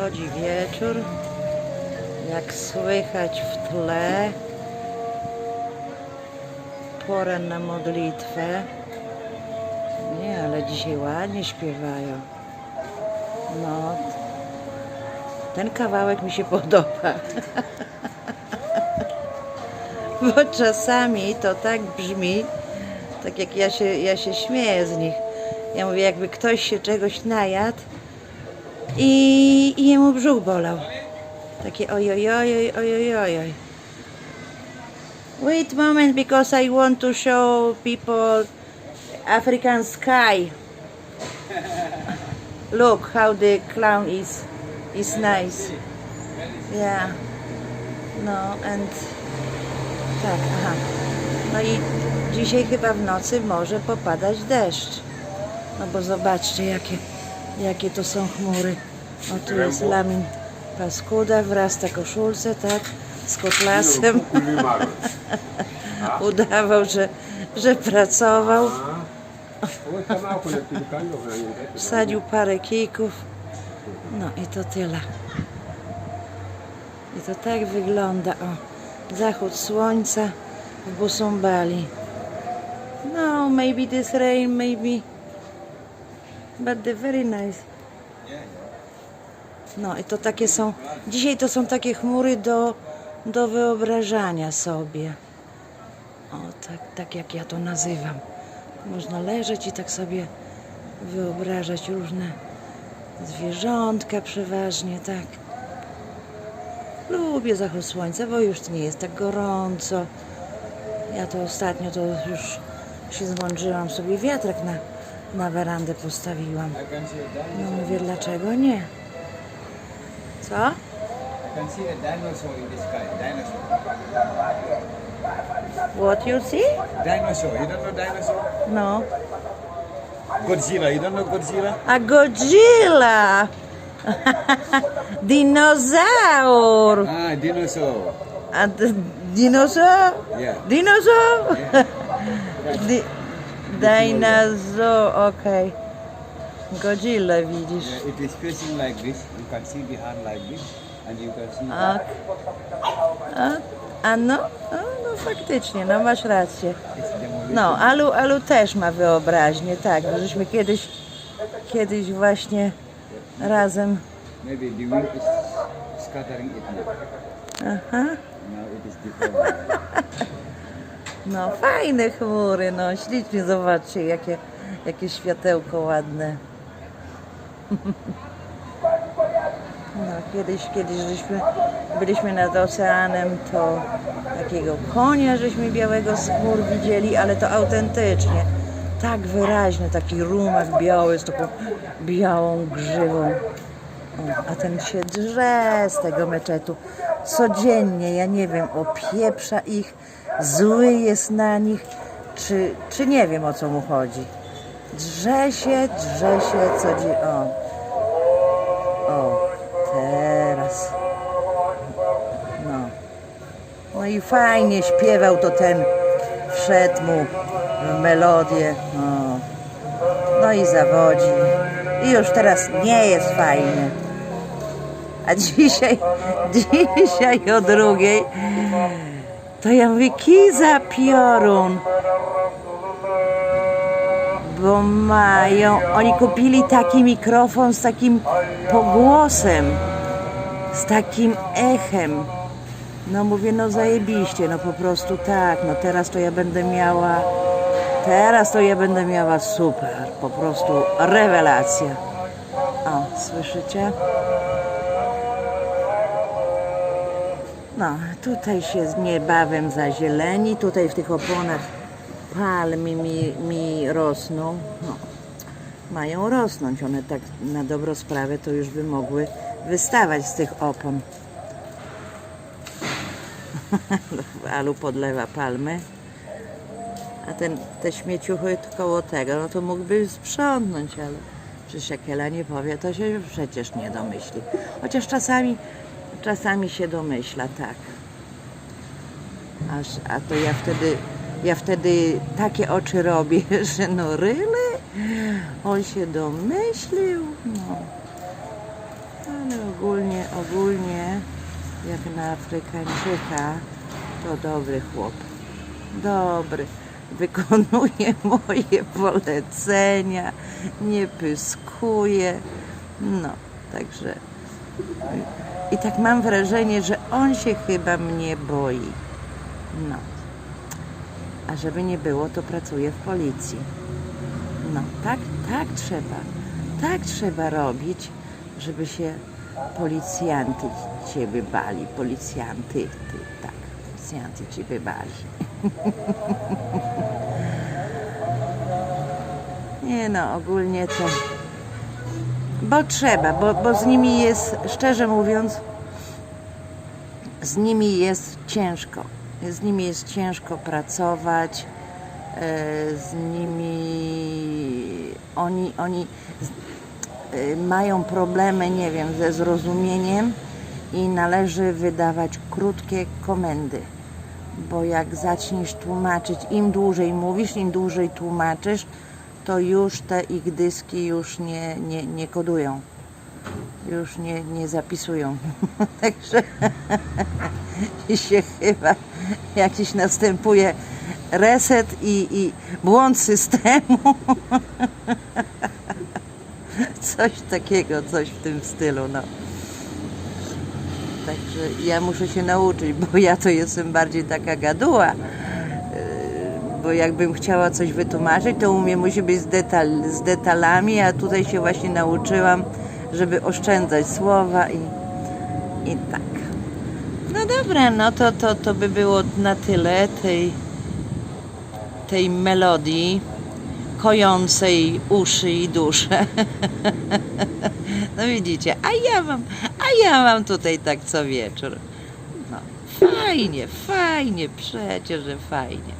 Nadchodzi wieczór. Jak słychać w tle. Pora na modlitwę. Nie, ale dzisiaj ładnie śpiewają. No. Ten kawałek mi się podoba. Bo czasami to tak brzmi, tak jak ja się, ja się śmieję z nich. Ja mówię, jakby ktoś się czegoś najadł i, i jemu brzuch bolał. Takie ojojoj, ojojoj. Wait moment because I want to show people African sky. Look how the clown is is nice. Yeah. No and tak, aha. No i dzisiaj chyba w nocy może popadać deszcz. No bo zobaczcie jakie, jakie to są chmury. O tu jest lamin paskuda, wrasta koszulce, tak, z kotlasem. Udawał, że, że pracował. Wsadził parę kijków. No i to tyle. I to tak wygląda. O, zachód słońca w Busumbali. No, maybe this rain, maybe. But the very nice. No i to takie są. Dzisiaj to są takie chmury do, do wyobrażania sobie. O, tak, tak jak ja to nazywam. Można leżeć i tak sobie wyobrażać różne zwierzątka przeważnie, tak. Lubię zachód słońca, bo już nie jest tak gorąco. Ja to ostatnio to już się zmądrzyłam, sobie wiatrak na, na werandę postawiłam. Dinosaur. No mówię, dlaczego nie? Co? Dinosaur. Dinosaur. What you see? Dinosaur. You don't know dinosaur? No. Godzilla. You don't know Godzilla? A Godzilla! Dinozaur! Ah, dinosaur. A dinosaur? Yeah. Dinosaur? Di- dinosaur, okej. Godzilla widzisz. Yeah, it is facing like this. You can see the hand like this, and you can see. A, a, a no, a no faktycznie, no masz rację. No, Alu, Alu też ma wyobraźnię, tak, bo żeśmy kiedyś, kiedyś właśnie razem, Maybe the wind is scattering it now. aha, Now it is different. No fajne chmury, no ślicznie, zobaczcie, jakie, jakie światełko ładne. No, kiedyś, kiedyś żeśmy byliśmy nad oceanem, to takiego konia żeśmy białego z chmur widzieli, ale to autentycznie. Tak wyraźny, taki rumak biały z taką białą grzywą. O, a ten się drze z tego meczetu. Codziennie, ja nie wiem, opieprza ich, zły jest na nich, czy, czy nie wiem o co mu chodzi. Drze się, drze się codziennie. O, o, teraz. No. No i fajnie śpiewał to ten, wszedł mu w melodię. O. No i zawodzi. I już teraz nie jest fajnie. A dzisiaj, dzisiaj o drugiej, to ja mówię, kiza piorun. Bo mają, oni kupili taki mikrofon z takim pogłosem, z takim echem. No mówię, no zajebiście, no po prostu tak, no teraz to ja będę miała, teraz to ja będę miała super, po prostu rewelacja. O, słyszycie? No, tutaj się niebawem zazieleni, tutaj w tych oponach palmy mi, mi rosną. No, mają rosnąć, one tak na dobrą sprawę to już by mogły wystawać z tych opon. Alu podlewa palmy. A ten, te śmieciuchy koło tego, no to mógłby sprzątnąć, ale przecież jak nie powie, to się przecież nie domyśli. Chociaż czasami, czasami się domyśla, tak. Aż, a to ja wtedy, ja wtedy takie oczy robię, że no ryle, on się domyślił, no. Ale ogólnie, ogólnie, jak na Afrykańczyka, to dobry chłop. Dobry. Wykonuje moje polecenia, nie pyskuje. No, także. I tak mam wrażenie, że on się chyba mnie boi. No. A żeby nie było, to pracuje w policji. No, tak, tak trzeba. Tak trzeba robić, żeby się policjanty ciebie bali. Policjanty, ty, tak, policjanty ciebie bali. Nie no, ogólnie to. Bo trzeba, bo, bo z nimi jest, szczerze mówiąc, z nimi jest ciężko. Z nimi jest ciężko pracować. e, Z nimi oni, oni e, mają problemy, nie wiem, ze zrozumieniem i należy wydawać krótkie komendy. Bo jak zaczniesz tłumaczyć, im dłużej mówisz, im dłużej tłumaczysz, to już te ich dyski już nie, nie, nie kodują. Już nie, nie zapisują. Także się chyba jakiś następuje reset i, i błąd systemu. Coś takiego, coś w tym stylu, no. Także ja muszę się nauczyć, bo ja to jestem bardziej taka gaduła. Bo jakbym chciała coś wytłumaczyć, to u mnie musi być z, detal, z detalami, a tutaj się właśnie nauczyłam, żeby oszczędzać słowa i, i tak. No dobra, no to, to, to by było na tyle tej, tej melodii kojącej uszy i duszę. No widzicie, a ja mam, a ja mam tutaj tak co wieczór. No, fajnie, fajnie, przecież, że fajnie.